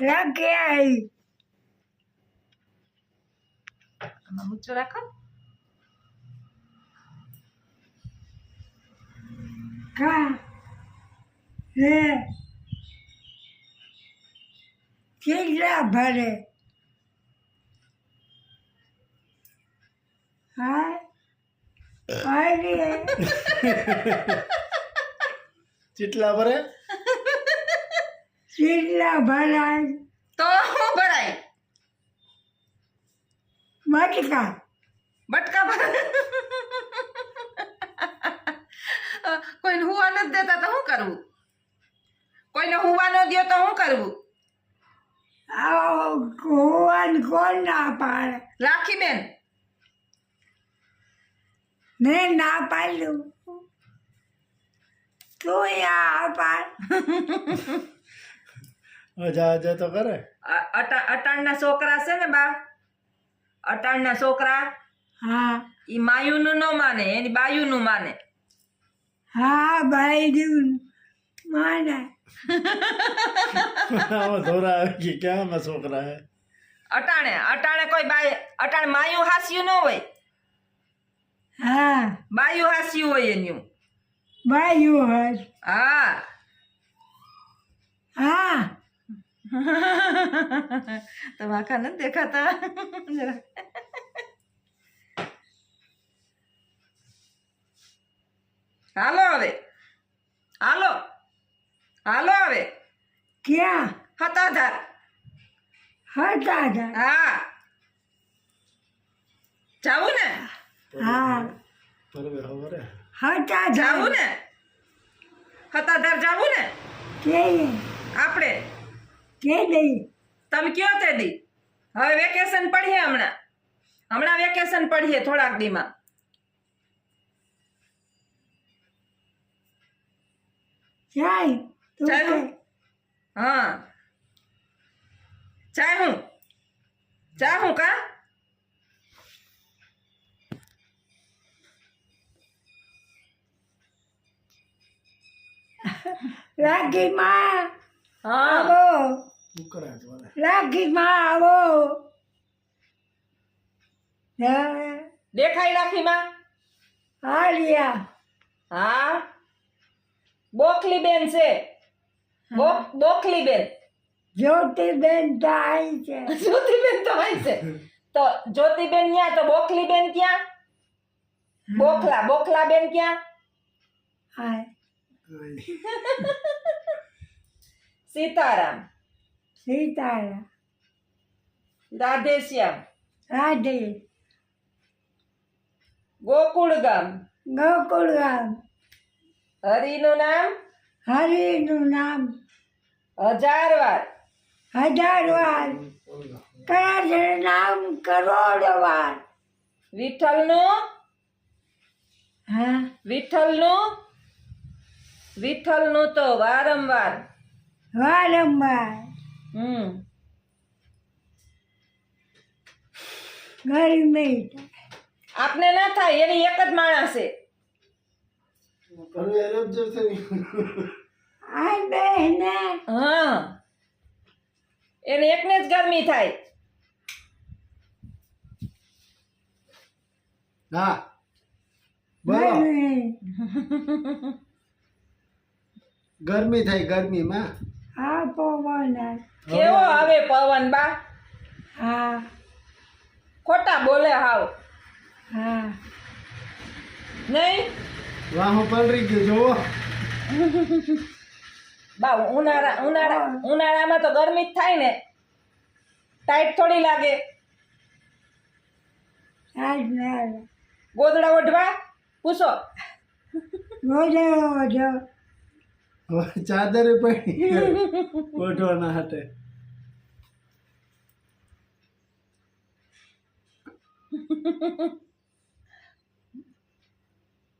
રાખે આવી આમાં મૂછો રાખો કા રે કેટલા ભરે હા ચીટલા ભરે કેટલા ભરાય તો શું ભરાય મટકા બટકા ભરાય કોઈને હુવા નથી દેતા તો શું કરવું કોઈને હુવા ન દો તો શું કરવું આવો કોણ કોણ ના પાડે રાખી બેન મેં ના પાડ્યું તું આ પાડ અજા અજા તો કરે. અ- અટા અટાણના છોકરા છે ને બા? અટાણના છોકરા? હા. ઈ માયુનું ન માને એની બાયુનું માને. હા ભાઈ જીવન માને. ધોરા આવી ગઈ ક્યાં માં છોકરા હે? અટાણે અટાણે કોઈ બાય અટાણે માયું હાસ્યું ન હોય. હા. બાયું હાસ્યું હોય એનું. ભાઈ હસ હા. હા. તમે આખા નથી દેખાતા. જરા. હાલો હવે. હાલો. હાલો હવે. ક્યાં? હતાધાર. હતા હતા હા. જાવું ને? હા. હતા જાવું ને? હતાધાર જાવું ને? કે આપણે. કે તમે કયો તે દી? હવે વેકેશન પડીએ હમણાં. હમણાં વેકેશન પડીએ થોડાક દીમાં. જાય ચાલો. હા. હું. કા? રાખી માં આવો. રાખી માં આવો. હા, દેખાય રાખી માં હા. બોખલી બેન છે. બોક- બોખલી બેન જ્યોતિબેન તો આવી છે. જ્યોતિબેન તો હોય છે. તો જ્યોતિબેન ક્યાં તો બોખલી બેન ક્યાં? બોખલા બોખલા બેન ક્યાં? હા. સીતારામ સીતારામ રાધેશ્યામ રાધે ગોકુળ ગામ ગોકુળ ગામ હરિનું નામ હરિનું નામ હજાર વાર હજાર વાર કયા નામ કરોડ વાર વિઠ્ઠલનું હા વિઠ્ઠલનું વિઠ્ઠલનું તો વારંવાર વારંવાર હમ. ગરમી આપને ના થાય એની એક જ માણસ છે. હા. એને એકને જ ગરમી થાય. હા. ગરમી થાય ગરમીમાં. આ પવન. કેવો આવે પવન બા? હા. ખોટા બોલે હાવ. હા. નહીં? વાહો પલરી ગયો જો બા ઉનાળા ઉનાળા ઉનાળામાં તો ગરમી જ થાય ને. ટાઈટ થોડી લાગે. ગોદડા ઓઢવા? પૂછો. ગોદડા હવે ચાદરે પડી ઓઢવાના હાટે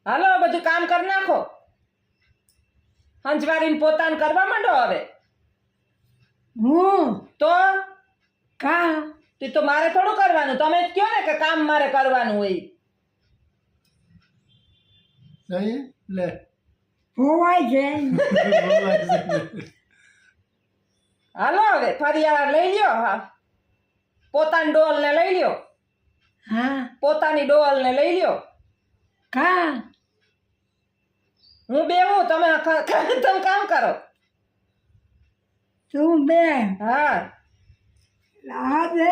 હાલો બધું કામ કરી નાખો. હંજવારીને પોતાને કરવા માંડો હવે. હું? તો? કા? તે તો મારે થોડું કરવાનું. તમે જ કહો ને કે કામ મારે કરવાનું હોય. લે. છે બોલાય હાલો હવે ફરિયાળ લઈ લ્યો હા. પોતાની ડોલ ને લઈ લ્યો. હા. પોતાની ડોલ ને લઈ લ્યો. કા? હું બેહું તમે ખ- ખ- તમે કામ કરો. તું બે. હા. આ બે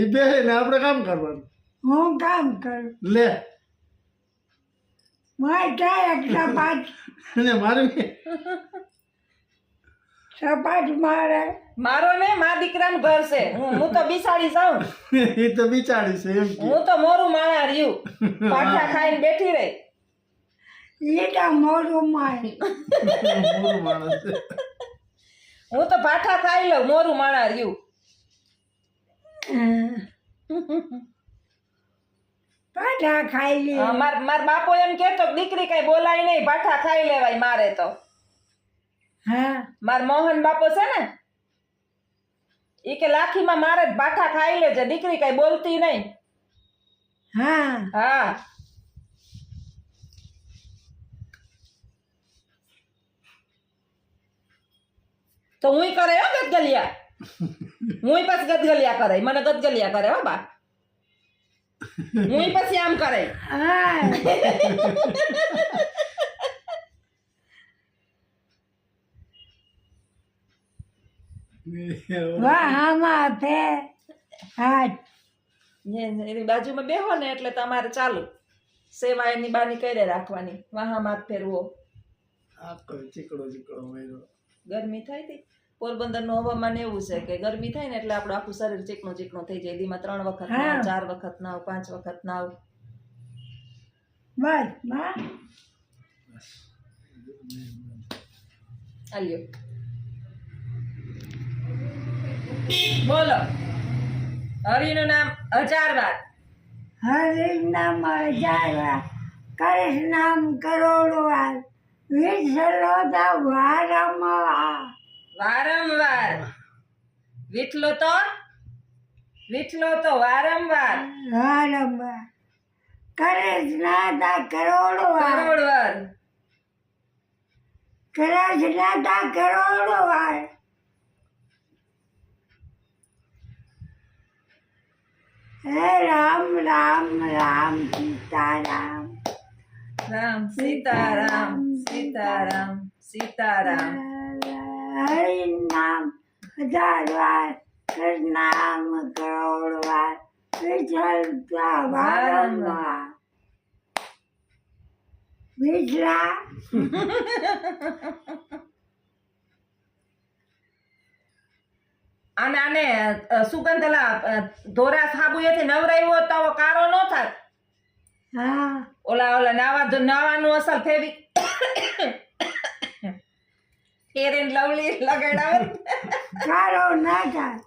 એ બે ને આપણે કામ કરવાનું. હું કામ કરું? લે. મારે ચાર એક પાંચ અને મારું સપાટ મારે. મારો ને મા ને ઘર છે. હું હું તો બિચારી જાઉં. એ તો બિચારી છે એમ હું તો મોરું માણા રહ્યું. પાઠા ખાઈને બેઠી રહી. એ તો મોરું માણસ હું તો પાઠા ખાઈ લઉં મોરું માણા રહ્યું. પાછા ખાઈ લે. માર માર બાપો એમ કેતો કે દીકરી કઈ બોલાય નહીં પાઠા ખાઈ લેવાય મારે તો. હા. માર મોહન બાપો છે ને ઈ કે લાખીમાં મારે જ પાઠા ખાઈ લેજે દીકરી કઈ બોલતી નહીં. હા. હા. તો હું કરે હો ગદગલિયા. હું પછી ગદગલિયા કરે મને ગદગલિયા કરે હો બા. હું પછી આમ કરે. એની બાજુમાં બેહો ને એટલે તમારે ચાલુ. સેવા એની બાની કરે રાખવાની. વાહ માથ ફેરવો. ચીકડો ચીકડો ગરમી થઈ હતી. પોરબંદરનું હવામાન એવું છે કે ગરમી થાય ને એટલે આપણું આખું શરીર ચીકણું ચીકણું થઈ જાય. દીમાં ત્રણ વખત નાવ ચાર વખત નાવ પાંચ વખત નાવ. બસ બા. આલ્યો બોલો. હરિનું નામ હજાર વાર હરિ નામ હજાર કરેશ નામ કરોડો વાર વિસલો તો વારંવાર. વિઠલો તો? વિઠલો તો વારંવાર. વારંવાર. કરે જ નાતા કરોડો વાર કરોડ વાર જ નાતા કરોડો વાર હે રામ રામ રામ સીતારામ. રામ સીતારામ સીતારામ સીતારામ. હરિ નામ હજાર વાર નામ કરોડ વાર વિઠ્ઠલ તો વારંવાર વિઠલા અને આને સુગંધ ધોરા સાબુ એથી નવરાવ્યો તો કારો નો થાય હા. ઓલા ઓલા નાવા નાવાનું અસર ફેરી. ફેર એન્ડ લવલી લગાડાવે કાળો ના થાય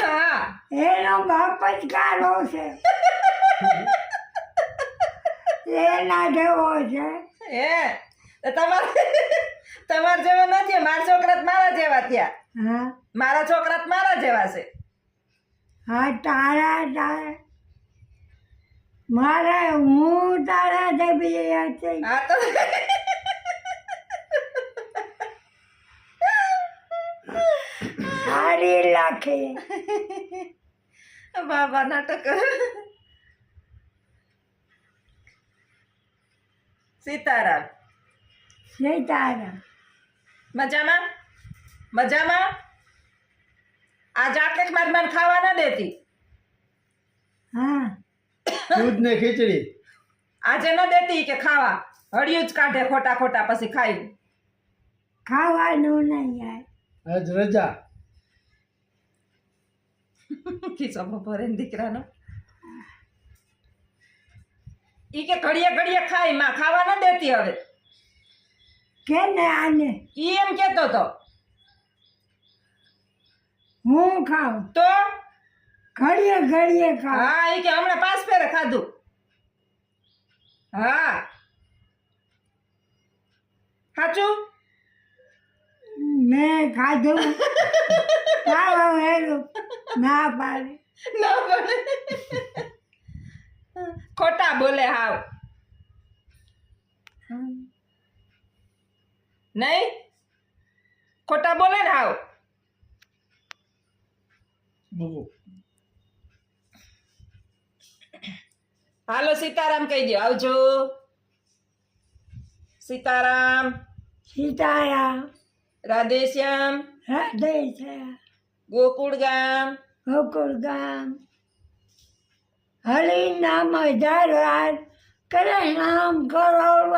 હા. એનો બાપ જ કાળો છે. એના જેવો છે. તો તમારે તમારા જેવા નથી મારા છોકરા મારા જેવા થયા. હા. મારા છોકરા મારા જેવા છે. હા તારા તારા મારા હું તારા જેવી હતી હા તો સારી લાખી બાબા નાટક સીતારામ સીતારામ મજામાં મજામાં આ જાકેટ મારી મને ખાવા ન દેતી હા દૂધ ને ખીચડી આજે ન દેતી કે ખાવા હળિયું જ કાઢે ખોટા ખોટા પછી ખાઈ ખાવાનું નહીં યાર આજ રજા ખીસો ભરે દીકરાનો. ઈ કે ઘડીએ ઘડીએ ખાઈ માં ખાવા ન દેતી હવે. કેને આને? ઈ એમ કેતો તો. હું ખાઉં? તો? ઘડીએ ઘડીએ ખાઉં. હા ઈ કે હમણાં પાસ ફેરે ખાધું. હા. સાચું મેં ખાધું ખાવા વેલું ના પાડે. ના બોલે ખોટા બોલે હાવ. નહીં? ખોટા બોલે ને હાવ. હાલો સીતારામ કહી દો આવજો. સીતારામ. સીતારામ. રાધેશ્યામ. રાધેશ્યામ. ગોકુળ ગામ ગોકુળ ગામ હરિ નામ હજાર વાર કરે નામ કરોડ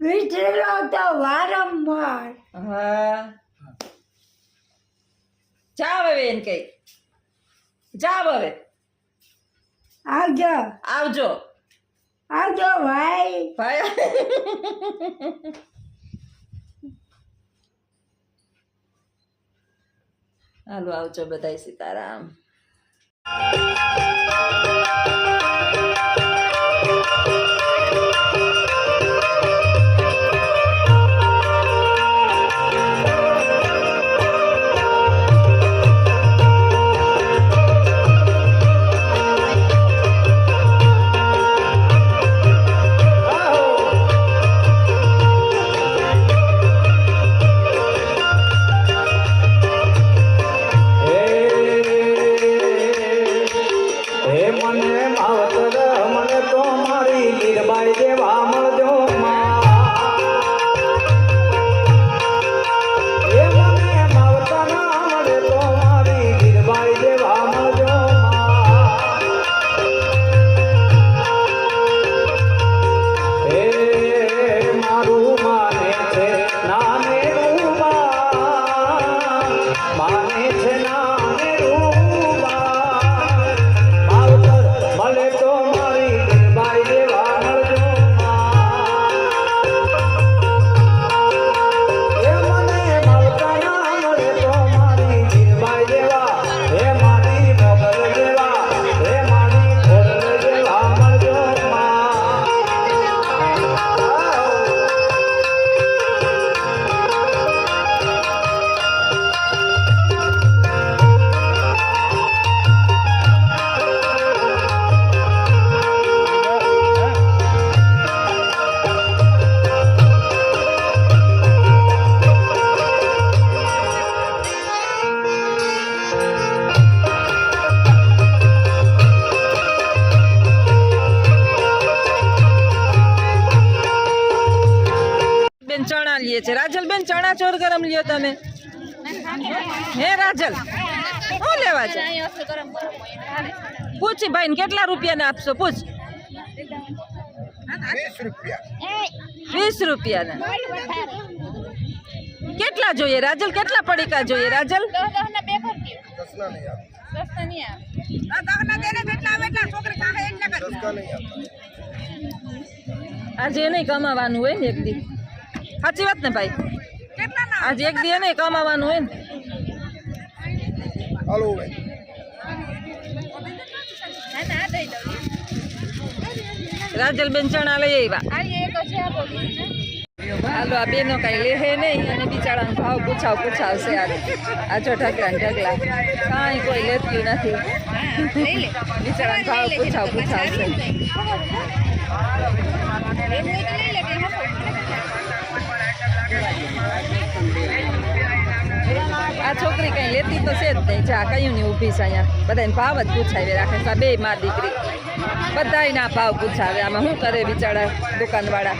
વિચરેલો તો વારંવાર. હા. જાવ હવે એમ કઈ જાવ હવે. આવજો. આવજો. આવજો ભાઈ. ભાઈ. હાલો આવજો બધાય સીતારામ મને માવતર મને તો મારી ગીરબાઈ દેવા મળજો ચણા લીએ છે. રાજલ બેન ચણા ચોર ગરમ લ્યો તમે. હે રાજલ? શું લેવા છે? પૂછી ભાઈ કેટલા રૂપિયાને આપશો? પૂછ. વીસ રૂપિયાના. કેટલા જોઈએ રાજલ? કેટલા પડીકા જોઈએ રાજલ? આજે નહીં કમાવાનું હોય ને એક દી. સાચી વાત ને ભાઈ? આજે એક દે ને કામ કમાવાનું હોય ને. હાલો રાજલબેન ચણા લઈ આવ્યા. હાલો આ બેનો કાંઈ લેહે નહીં અને બિચારાનો ભાવ પૂછાવ પૂછાવશે આ આ જો ઢગલા ને ઢગલા. કાંઈ કોઈ લેતું નથી. બિચારાનો ભાવ પૂછાવ પૂછાવશે. આ છોકરી કઈ લેતી તો છે જ નહીં. જા કયું નહીં ઊભી છે અહીંયા. બધાને ભાવ જ પૂછાવી રાખે છે. બે માં દીકરી. બધાય ના ભાવ પૂછાવે. આમાં શું કરે બિચારા દુકાનવાળા?